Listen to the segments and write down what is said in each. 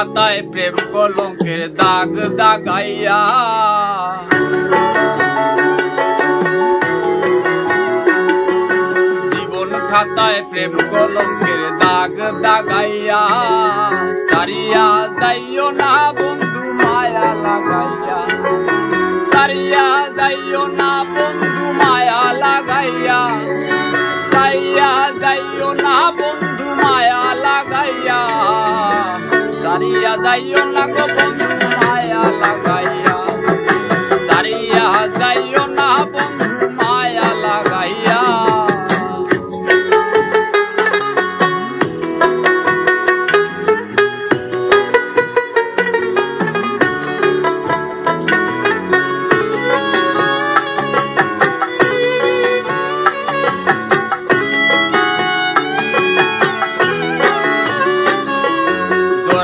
খাতায় প্রেম কলঙ্কের দাগ দাগাইয়া। জীবন খাতায় প্রেম কলঙ্কের দাগ দাগাইয়া। সারিয়া যাইও না সারিয়া যাইও না গো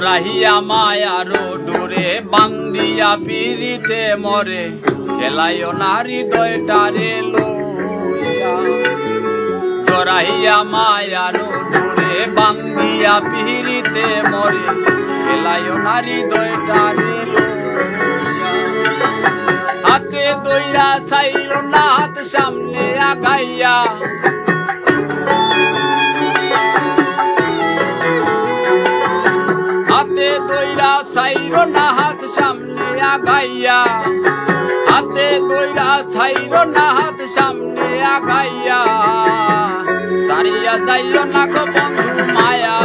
জোরাহিয়া মায়ারো ডোরে বান্দিয়া পিরিতে মরে। খেলাইও না হৃদয়টারে লইয়া। জোরাহিয়া মায়ারো ডোরে বান্দিয়া পিরিতে মরে। খেলাইও না লইয়া। হাতে দইরা চাইল না হাত সামনে আগাইয়া। হাতে দইরা ছাইর না হাত সামনে আগাইয়া। হাতে দইরা ছাইর না হাত সামনে আগাইয়া। সারিয়া যাইও না গো বন্ধু মায়া।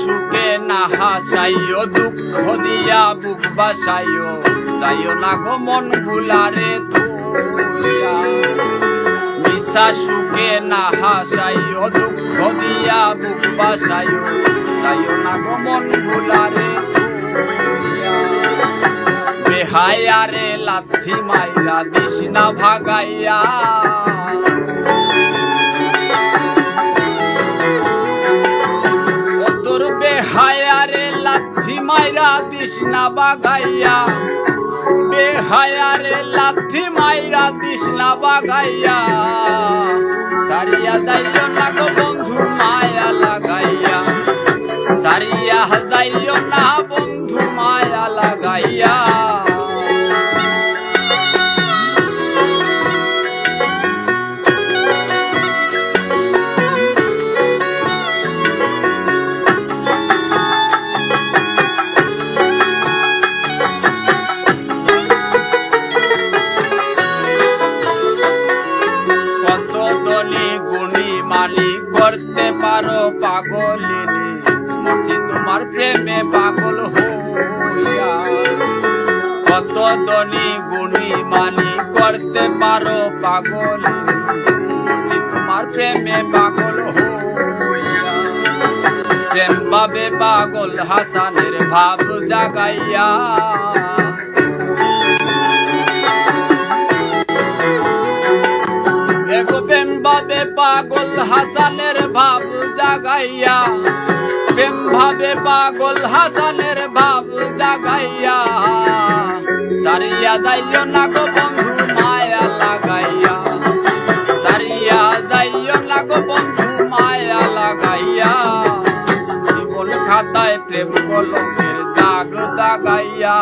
সুখে না হাসাইও দুঃখ দিয়া বুক বাসাইও। যাইও না গো মন গুলারে ধুইয়া মিশা সুখে না হাসাইও দুঃখ দিয়া বুক বাসাইও। যাইও না গো মন গুলারে বেহায়ারে লাথি মাইরা দিস না ভাগাইয়া। মাইরা দিস না বাগাইয়া বেহায়ারে লাথি মাইরা দিস না বাগাইয়া সারিয়া যাইও পাগলিনী মরছি তোমার প্রেমে পাগল হইয়া। কত দলি গুণী মানি করতে পারো পাগল মরছি তোমার প্রেমে পাগল হইয়া। প্রেম ভাবে পাগল হাসানের ভাব জাগাইয়া ভাবে পাগল হাসানের ভাব জাগাইয়া। প্রেম ভাবে পাগল হাসানের ভাব জাগাইয়া। সারিয়া যাইও না গো বন্ধু, মায়া লাগাইয়া। সারিয়া যাইও না গো বন্ধু, মায়া লাগাইয়া। জীবন খাতায় প্রেম কলমের দাগ দাগাইয়া।